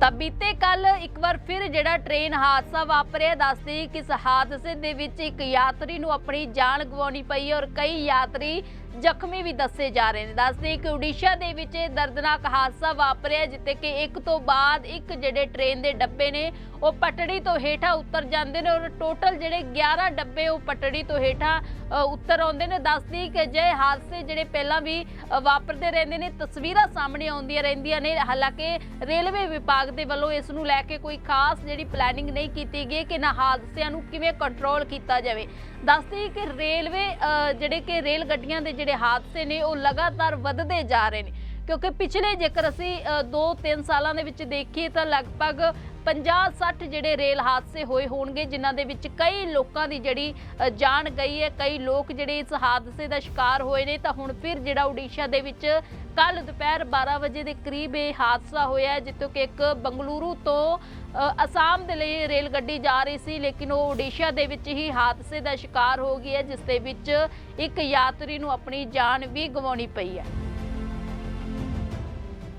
ਤਾਂ ਬੀਤੇ ਕੱਲ ਇੱਕ ਵਾਰ ਫਿਰ ਜਿਹੜਾ ਟ੍ਰੇਨ ਹਾਦਸਾ ਵਾਪਰਿਆ ਦੱਸਦੇ ਕਿ ਇਸ ਹਾਦਸੇ ਦੇ ਵਿੱਚ ਇੱਕ ਯਾਤਰੀ ਨੂੰ ਆਪਣੀ ਜਾਨ ਗਵਾਉਣੀ ਪਈ ਔਰ ਕਈ ਯਾਤਰੀ ਜ਼ਖਮੀ ਵੀ ਦੱਸੇ ਜਾ ਰਹੇ ਨੇ। ਦੱਸਦੇ ਕਿ ਓਡੀਸ਼ਾ ਦੇ ਵਿੱਚ ਇਹ ਦਰਦਨਾਕ ਹਾਦਸਾ ਵਾਪਰਿਆ, ਜਿੱਥੇ ਕਿ ਇੱਕ ਤੋਂ ਬਾਅਦ ਇੱਕ ਜਿਹੜੇ ਟ੍ਰੇਨ ਦੇ ਡੱਬੇ ਨੇ, ਉਹ ਪਟੜੀ ਤੋਂ ਹੇਠਾਂ ਉੱਤਰ ਜਾਂਦੇ ਨੇ ਔਰ ਟੋਟਲ ਜਿਹੜੇ 11 ਡੱਬੇ ਉਹ ਪਟੜੀ ਤੋਂ ਹੇਠਾਂ ਉੱਤਰ ਆਉਂਦੇ ਨੇ। ਦੱਸਦੀ ਕਿ ਜੇ ਹਾਦਸੇ ਜਿਹੜੇ ਪਹਿਲਾਂ ਵੀ ਵਾਪਰਦੇ ਰਹਿੰਦੇ ਨੇ, ਤਸਵੀਰਾਂ ਸਾਹਮਣੇ ਆਉਂਦੀਆਂ ਰਹਿੰਦੀਆਂ ਨੇ। ਹਾਲਾਂਕਿ ਰੇਲਵੇ ਵਿਭਾਗ ਦੇ ਵੱਲੋਂ ਇਸ ਨੂੰ ਲੈ ਕੇ ਕੋਈ ਖਾਸ ਜਿਹੜੀ ਪਲੈਨਿੰਗ ਨਹੀਂ ਕੀਤੀ ਗਈ ਕਿ ਨਾ ਹਾਦਸਿਆਂ ਨੂੰ ਕਿਵੇਂ ਕੰਟਰੋਲ ਕੀਤਾ ਜਾਵੇ। ਦੱਸਦੀ ਕਿ ਰੇਲਵੇ ਜਿਹੜੇ ਕਿ ਰੇਲ ਗੱਡੀਆਂ ਦੇ ਜਿਹੜੇ ਹਾਦਸੇ ਨੇ, ਉਹ ਲਗਾਤਾਰ ਵੱਧਦੇ ਜਾ ਰਹੇ ਨੇ। ਕਿਉਂਕਿ ਪਿਛਲੇ ਜੇਕਰ ਅਸੀਂ 2-3 ਸਾਲਾਂ ਦੇ ਵਿੱਚ ਦੇਖੀਏ ਤਾਂ ਲਗਭਗ 50-60 ਜਿਹੜੇ ਰੇਲ ਹਾਦਸੇ ਹੋਏ ਹੋਣਗੇ, ਜਿਨ੍ਹਾਂ ਦੇ ਵਿੱਚ ਕਈ ਲੋਕਾਂ ਦੀ ਜਿਹੜੀ ਜਾਨ ਗਈ ਹੈ, ਕਈ ਲੋਕ ਜਿਹੜੇ ਇਸ ਹਾਦਸੇ ਦਾ ਸ਼ਿਕਾਰ ਹੋਏ ਨੇ, ਤਾਂ ਹੁਣ ਫਿਰ ਜਿਹੜਾ ਓਡੀਸ਼ਾ ਦੇ ਵਿੱਚ ਕੱਲ ਦੁਪਹਿਰ 12 ਵਜੇ ਦੇ ਕਰੀਬ ਇਹ ਹਾਦਸਾ ਹੋਇਆ ਜਿੱਥੋਂ ਕਿ ਇੱਕ ਬੰਗਲੁਰੂ ਤੋਂ ਅਸਾਮ ਦੇ ਲਈ ਰੇਲ ਗੱਡੀ ਜਾ ਰਹੀ ਸੀ, ਲੇਕਿਨ ਉਹ ਓਡੀਸ਼ਾ ਦੇ ਵਿੱਚ ਹੀ ਹਾਦਸੇ ਦਾ ਸ਼ਿਕਾਰ ਹੋ ਗਈ ਹੈ, ਜਿਸ ਦੇ ਵਿੱਚ ਇੱਕ ਯਾਤਰੀ ਨੂੰ ਆਪਣੀ ਜਾਨ ਵੀ ਗਵਾਉਣੀ ਪਈ ਹੈ।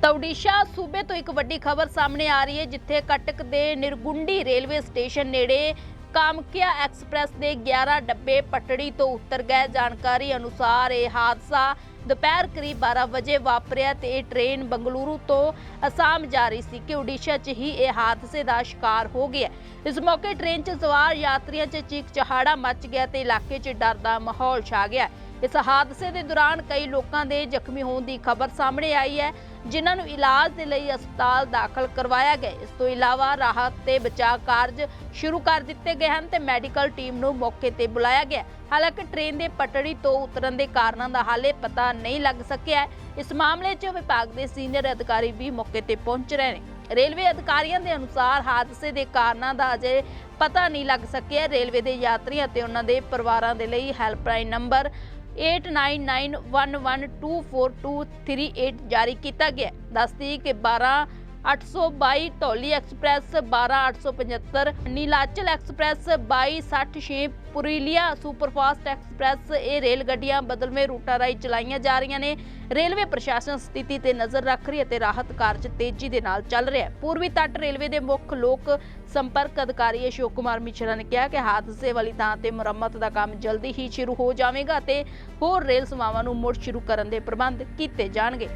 ਤਾਂ ਉਡੀਸ਼ਾ ਸੂਬੇ ਤੋਂ ਇੱਕ ਵੱਡੀ ਖਬਰ ਸਾਹਮਣੇ ਆ ਰਹੀ ਹੈ, ਜਿੱਥੇ ਕਟਕ ਦੇ ਨਿਰਗੁੰਡੀ ਰੇਲਵੇ ਸਟੇਸ਼ਨ ਨੇੜੇ ਕਾਮਕਿਆ ਐਕਸਪ੍ਰੈਸ ਦੇ 11 ਡੱਬੇ ਪਟੜੀ ਤੋਂ ਉਤਰ ਗਏ। ਜਾਣਕਾਰੀ ਅਨੁਸਾਰ ਇਹ ਹਾਦਸਾ ਦੁਪਹਿਰ ਕਰੀਬ 12 ਵਜੇ ਵਾਪਰਿਆ ਤੇ ਇਹ ਟ੍ਰੇਨ ਬੰਗਲੁਰੂ ਤੋਂ ਅਸਾਮ ਜਾ ਰਹੀ ਸੀ ਕਿ ਓਡੀਸ਼ਾ 'ਚ ਹੀ ਇਹ ਹਾਦਸੇ ਦਾ ਸ਼ਿਕਾਰ ਹੋ ਗਿਆ ਇਸ ਮੌਕੇ ਟ੍ਰੇਨ 'ਚ ਸਵਾਰ ਯਾਤਰੀਆਂ 'ਚ ਚੀਕ ਚਹਾੜਾ ਮਚ ਗਿਆ ਤੇ ਇਲਾਕੇ 'ਚ ਡਰ ਦਾ ਮਾਹੌਲ ਛਾ ਗਿਆ ਇਸ ਹਾਦਸੇ ਦੇ ਦੌਰਾਨ ਕਈ ਲੋਕਾਂ ਦੇ ਜ਼ਖਮੀ ਹੋਣ ਦੀ ਖਬਰ ਸਾਹਮਣੇ ਆਈ ਹੈ। ਜਿਨ੍ਹਾਂ ਨੂੰ ਇਲਾਜ ਦੇ ਲਈ ਹਸਪਤਾਲ ਦਾਖਲ ਕਰਵਾਇਆ ਗਿਆ। ਇਸ ਤੋਂ ਇਲਾਵਾ ਰਾਹਤ ਤੇ ਬਚਾਅ ਕਾਰਜ ਸ਼ੁਰੂ ਕਰ ਦਿੱਤੇ ਗਏ ਹਨ ਤੇ ਮੈਡੀਕਲ ਟੀਮ ਨੂੰ ਮੌਕੇ ਤੇ ਬੁਲਾਇਆ ਗਿਆ। ਹਾਲਾਂਕਿ ਟ੍ਰੇਨ ਦੇ ਪਟੜੀ ਤੋਂ ਉਤਰਨ ਦੇ ਕਾਰਨਾਂ ਦਾ ਹਾਲੇ ਪਤਾ ਨਹੀਂ ਲੱਗ ਸਕਿਆ ਇਸ ਮਾਮਲੇ 'ਚ ਵਿਭਾਗ ਦੇ ਸੀਨੀਅਰ ਅਧਿਕਾਰੀ ਵੀ ਮੌਕੇ ਤੇ ਪਹੁੰਚ ਰਹੇ ਨੇ। ਰੇਲਵੇ ਅਧਿਕਾਰੀਆਂ ਦੇ ਅਨੁਸਾਰ ਹਾਦਸੇ ਦੇ ਕਾਰਨਾਂ ਦਾ ਅਜੇ ਪਤਾ ਨਹੀਂ ਲੱਗ ਸਕਿਆ। ਰੇਲਵੇ ਦੇ ਯਾਤਰੀਆਂ ਅਤੇ ਉਹਨਾਂ ਦੇ ਪਰਿਵਾਰਾਂ ਦੇ ਲਈ ਹੈਲਪਲਾਈਨ ਨੰਬਰ 8991124238 ਜਾਰੀ ਕੀਤਾ ਗਿਆ ਦੱਸਦੀ ਕਿ 12 822 Dhauli express 12875 Nilachal express 2266 Purulia superfast express. ਇਹ ਰੇਲ ਗੱਡੀਆਂ ਬਦਲਵੇਂ ਰੂਟਾਂ ਰਾਹੀਂ ਚਲਾਈਆਂ ਜਾ ਰਹੀਆਂ ਨੇ। ਰੇਲਵੇ ਪ੍ਰਸ਼ਾਸਨ ਸਥਿਤੀ ਤੇ ਨਜ਼ਰ ਰੱਖ ਰਹੀ ਅਤੇ ਰਾਹਤ ਕਾਰਜ ਤੇਜ਼ੀ ਦੇ ਨਾਲ ਚੱਲ ਰਿਹਾ ਹੈ। ਪੂਰਬੀ ਤੱਟ ਰੇਲਵੇ ਦੇ ਮੁੱਖ ਲੋਕ ਸੰਪਰਕ ਅਧਿਕਾਰੀ ਅਸ਼ੋਕ ਕੁਮਾਰ ਮਿਸ਼ਰਾ ਨੇ ਕਿਹਾ ਕਿ ਹਾਦਸੇ ਵਾਲੀ ਥਾਂ ਤੇ ਮੁਰੰਮਤ ਦਾ ਕੰਮ ਜਲਦੀ ਹੀ ਸ਼ੁਰੂ ਹੋ ਜਾਵੇਗਾ ਤੇ ਹੋਰ ਰੇਲ ਸੇਵਾਵਾਂ ਨੂੰ ਮੁੜ ਸ਼ੁਰੂ ਕਰਨ ਦੇ ਪ੍ਰਬੰਧ ਕੀਤੇ ਜਾਣਗੇ।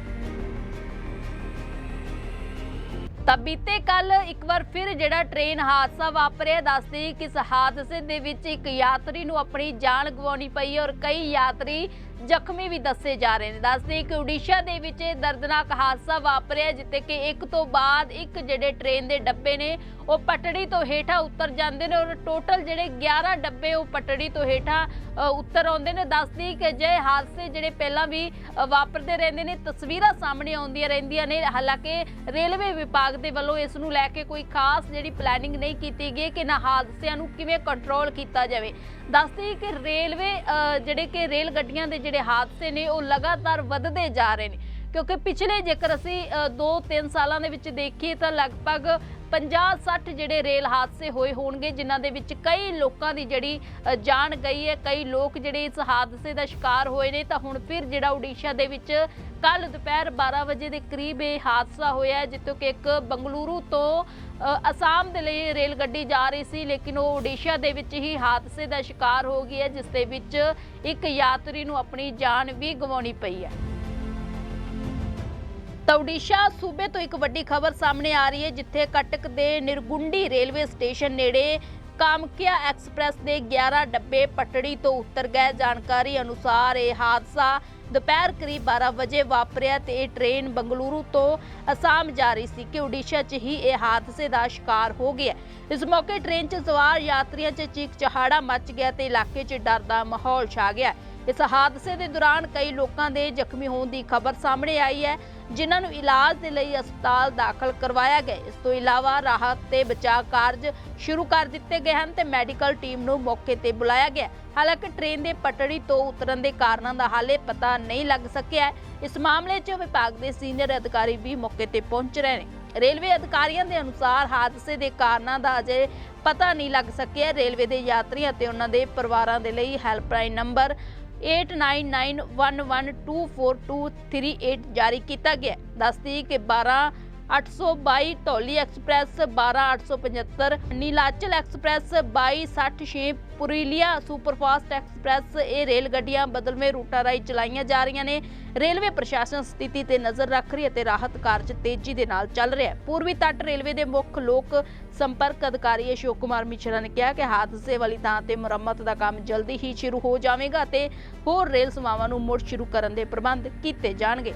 ਤਾਂ ਬੀਤੇ ਕੱਲ ਇੱਕ ਵਾਰ ਫਿਰ ਜਿਹੜਾ ਟ੍ਰੇਨ ਹਾਦਸਾ ਵਾਪਰਿਆ ਦੱਸਦੇ ਕਿ ਇਸ ਹਾਦਸੇ ਦੇ ਵਿੱਚ ਇੱਕ ਯਾਤਰੀ ਨੂੰ ਆਪਣੀ ਜਾਨ ਗਵਾਉਣੀ ਪਈ ਔਰ ਕਈ ਯਾਤਰੀ ਜ਼ਖਮੀ ਵੀ ਦੱਸੇ ਜਾ ਰਹੇ ਨੇ। ਦੱਸਦੇ ਕਿ ਓਡੀਸ਼ਾ ਦੇ ਵਿੱਚ ਇਹ ਦਰਦਨਾਕ ਹਾਦਸਾ ਵਾਪਰਿਆ, ਜਿੱਥੇ ਕਿ ਇੱਕ ਤੋਂ ਬਾਅਦ ਇੱਕ ਜਿਹੜੇ ਟ੍ਰੇਨ ਦੇ ਡੱਬੇ ਨੇ, ਉਹ ਪਟੜੀ ਤੋਂ ਹੇਠਾਂ ਉੱਤਰ ਜਾਂਦੇ ਨੇ ਔਰ ਟੋਟਲ ਜਿਹੜੇ 11 ਡੱਬੇ ਉਹ ਪਟੜੀ ਤੋਂ ਹੇਠਾਂ ਉੱਤਰ ਆਉਂਦੇ ਨੇ। ਦੱਸਦੀ ਕਿ ਜੇ ਹਾਦਸੇ ਜਿਹੜੇ ਪਹਿਲਾਂ ਵੀ ਵਾਪਰਦੇ ਰਹਿੰਦੇ ਨੇ, ਤਸਵੀਰਾਂ ਸਾਹਮਣੇ ਆਉਂਦੀਆਂ ਰਹਿੰਦੀਆਂ ਨੇ। ਹਾਲਾਂਕਿ ਰੇਲਵੇ ਵਿਭਾਗ ਦੇ ਵੱਲੋਂ ਇਸ ਨੂੰ ਲੈ ਕੇ ਕੋਈ ਖਾਸ ਜਿਹੜੀ ਪਲੈਨਿੰਗ ਨਹੀਂ ਕੀਤੀ ਗਈ ਕਿ ਨਾ ਹਾਦਸਿਆਂ ਨੂੰ ਕਿਵੇਂ ਕੰਟਰੋਲ ਕੀਤਾ ਜਾਵੇ। ਦੱਸਦੀ ਕਿ ਰੇਲਵੇ ਜਿਹੜੇ ਕਿ ਰੇਲ ਗੱਡੀਆਂ ਦੇ ਜਿਹੜੇ ਹਾਦਸੇ ਨੇ ਉਹ ਲਗਾਤਾਰ ਵੱਧਦੇ ਜਾ ਰਹੇ ਨੇ। ਕਿਉਂਕਿ ਪਿਛਲੇ ਜੇਕਰ ਅਸੀਂ 2-3 ਸਾਲਾਂ ਦੇ ਵਿੱਚ ਦੇਖੀਏ ਤਾਂ ਲਗਭਗ 50-60 ਜਿਹੜੇ ਰੇਲ ਹਾਦਸੇ ਹੋਏ ਹੋਣਗੇ, ਜਿਨ੍ਹਾਂ ਦੇ ਵਿੱਚ ਕਈ ਲੋਕਾਂ ਦੀ ਜਿਹੜੀ ਜਾਨ ਗਈ ਹੈ, ਕਈ ਲੋਕ ਜਿਹੜੇ ਇਸ ਹਾਦਸੇ ਦਾ ਸ਼ਿਕਾਰ ਹੋਏ ਨੇ, ਤਾਂ ਹੁਣ ਫਿਰ ਜਿਹੜਾ ਓਡੀਸ਼ਾ ਦੇ ਵਿੱਚ ਕੱਲ ਦੁਪਹਿਰ 12 ਵਜੇ ਦੇ ਕਰੀਬ ਇਹ ਹਾਦਸਾ ਹੋਇਆ ਜਿੱਥੋਂ ਕਿ ਇੱਕ ਬੰਗਲੁਰੂ ਤੋਂ ਅਸਾਮ ਦੇ ਲਈ ਰੇਲ ਗੱਡੀ ਜਾ ਰਹੀ ਸੀ, ਲੇਕਿਨ ਉਹ ਓਡੀਸ਼ਾ ਦੇ ਵਿੱਚ ਹੀ ਹਾਦਸੇ ਦਾ ਸ਼ਿਕਾਰ ਹੋ ਗਈ ਹੈ, ਜਿਸ ਦੇ ਵਿੱਚ ਇੱਕ ਯਾਤਰੀ ਨੂੰ ਆਪਣੀ ਜਾਨ ਵੀ ਗਵਾਉਣੀ ਪਈ ਹੈ। ਤਾਂ ਉਡੀਸ਼ਾ ਸੂਬੇ ਤੋਂ ਇੱਕ ਵੱਡੀ ਖਬਰ ਸਾਹਮਣੇ ਆ ਰਹੀ ਹੈ, ਜਿੱਥੇ ਕਟਕ ਦੇ ਨਿਰਗੁੰਡੀ ਰੇਲਵੇ ਸਟੇਸ਼ਨ ਨੇੜੇ ਕਾਮਕਿਆ ਐਕਸਪ੍ਰੈਸ ਦੇ 11 ਡੱਬੇ ਪਟੜੀ ਤੋਂ ਉਤਰ ਗਏ। ਜਾਣਕਾਰੀ ਅਨੁਸਾਰ ਇਹ ਹਾਦਸਾ ਦੁਪਹਿਰ ਕਰੀਬ 12 ਵਜੇ ਵਾਪਰਿਆ ਤੇ ਇਹ ਟ੍ਰੇਨ ਬੰਗਲੁਰੂ ਤੋਂ ਅਸਾਮ ਜਾ ਰਹੀ ਸੀ ਕਿ ਓਡੀਸ਼ਾ 'ਚ ਹੀ ਇਹ ਹਾਦਸੇ ਦਾ ਸ਼ਿਕਾਰ ਹੋ ਗਿਆ ਇਸ ਮੌਕੇ ਟ੍ਰੇਨ 'ਚ ਸਵਾਰ ਯਾਤਰੀਆਂ 'ਚ ਚੀਕ ਚਹਾੜਾ ਮਚ ਗਿਆ ਤੇ ਇਲਾਕੇ 'ਚ ਡਰ ਦਾ ਮਾਹੌਲ ਛਾ ਗਿਆ ਇਸ ਹਾਦਸੇ ਦੇ ਦੌਰਾਨ ਕਈ ਲੋਕਾਂ ਦੇ ਜ਼ਖਮੀ ਹੋਣ ਦੀ ਖਬਰ ਸਾਹਮਣੇ ਆਈ ਹੈ। ਜਿਨ੍ਹਾਂ ਨੂੰ ਇਲਾਜ ਦੇ ਲਈ ਹਸਪਤਾਲ ਦਾਖਲ ਕਰਵਾਇਆ ਗਿਆ। ਇਸ ਤੋਂ ਇਲਾਵਾ ਰਾਹਤ ਤੇ ਬਚਾਅ ਕਾਰਜ ਸ਼ੁਰੂ ਕਰ ਦਿੱਤੇ ਗਏ ਹਨ ਤੇ ਮੈਡੀਕਲ ਟੀਮ ਨੂੰ ਮੌਕੇ ਤੇ ਬੁਲਾਇਆ ਗਿਆ। ਹਾਲਾਂਕਿ ਟ੍ਰੇਨ ਦੇ ਪਟੜੀ ਤੋਂ ਉਤਰਨ ਦੇ ਕਾਰਨਾਂ ਦਾ ਹਾਲੇ ਪਤਾ ਨਹੀਂ ਲੱਗ ਸਕਿਆ ਇਸ ਮਾਮਲੇ 'ਚ ਵਿਭਾਗ ਦੇ ਸੀਨੀਅਰ ਅਧਿਕਾਰੀ ਵੀ ਮੌਕੇ ਤੇ ਪਹੁੰਚ ਰਹੇ ਨੇ। ਰੇਲਵੇ ਅਧਿਕਾਰੀਆਂ ਦੇ ਅਨੁਸਾਰ ਹਾਦਸੇ ਦੇ ਕਾਰਨਾਂ ਦਾ ਅਜੇ ਪਤਾ ਨਹੀਂ ਲੱਗ ਸਕਿਆ। ਰੇਲਵੇ ਦੇ ਯਾਤਰੀਆਂ ਅਤੇ ਉਹਨਾਂ ਦੇ ਪਰਿਵਾਰਾਂ ਦੇ ਲਈ ਹੈਲਪਲਾਈਨ ਨੰਬਰ 8991124238 ਜਾਰੀ ਕੀਤਾ ਗਿਆ ਦੱਸਦੀ ਕਿ 12 822 Dhauli express 12875 Nilachal express 2266 Purulia superfast express. ਇਹ ਰੇਲ ਗੱਡੀਆਂ ਬਦਲਵੇਂ ਰੂਟਾਂ ਰਾਹੀਂ ਚਲਾਈਆਂ ਜਾ ਰਹੀਆਂ ਨੇ। ਰੇਲਵੇ ਪ੍ਰਸ਼ਾਸਨ ਸਥਿਤੀ ਤੇ ਨਜ਼ਰ ਰੱਖ ਰਹੀ ਅਤੇ ਰਾਹਤ ਕਾਰਜ ਤੇਜ਼ੀ ਦੇ ਨਾਲ ਚੱਲ ਰਿਹਾ ਹੈ। ਪੂਰਬੀ ਤੱਟ ਰੇਲਵੇ ਦੇ ਮੁੱਖ ਲੋਕ ਸੰਪਰਕ ਅਧਿਕਾਰੀ ਅਸ਼ੋਕ ਕੁਮਾਰ ਮਿਸ਼ਰਾ ਨੇ ਕਿਹਾ ਕਿ ਹਾਦਸੇ ਵਾਲੀ ਥਾਂ ਤੇ ਮੁਰੰਮਤ ਦਾ ਕੰਮ ਜਲਦੀ ਹੀ ਸ਼ੁਰੂ ਹੋ ਜਾਵੇਗਾ ਤੇ ਹੋਰ ਰੇਲ ਸੇਵਾਵਾਂ ਨੂੰ ਮੁੜ ਸ਼ੁਰੂ ਕਰਨ ਦੇ ਪ੍ਰਬੰਧ ਕੀਤੇ ਜਾਣਗੇ।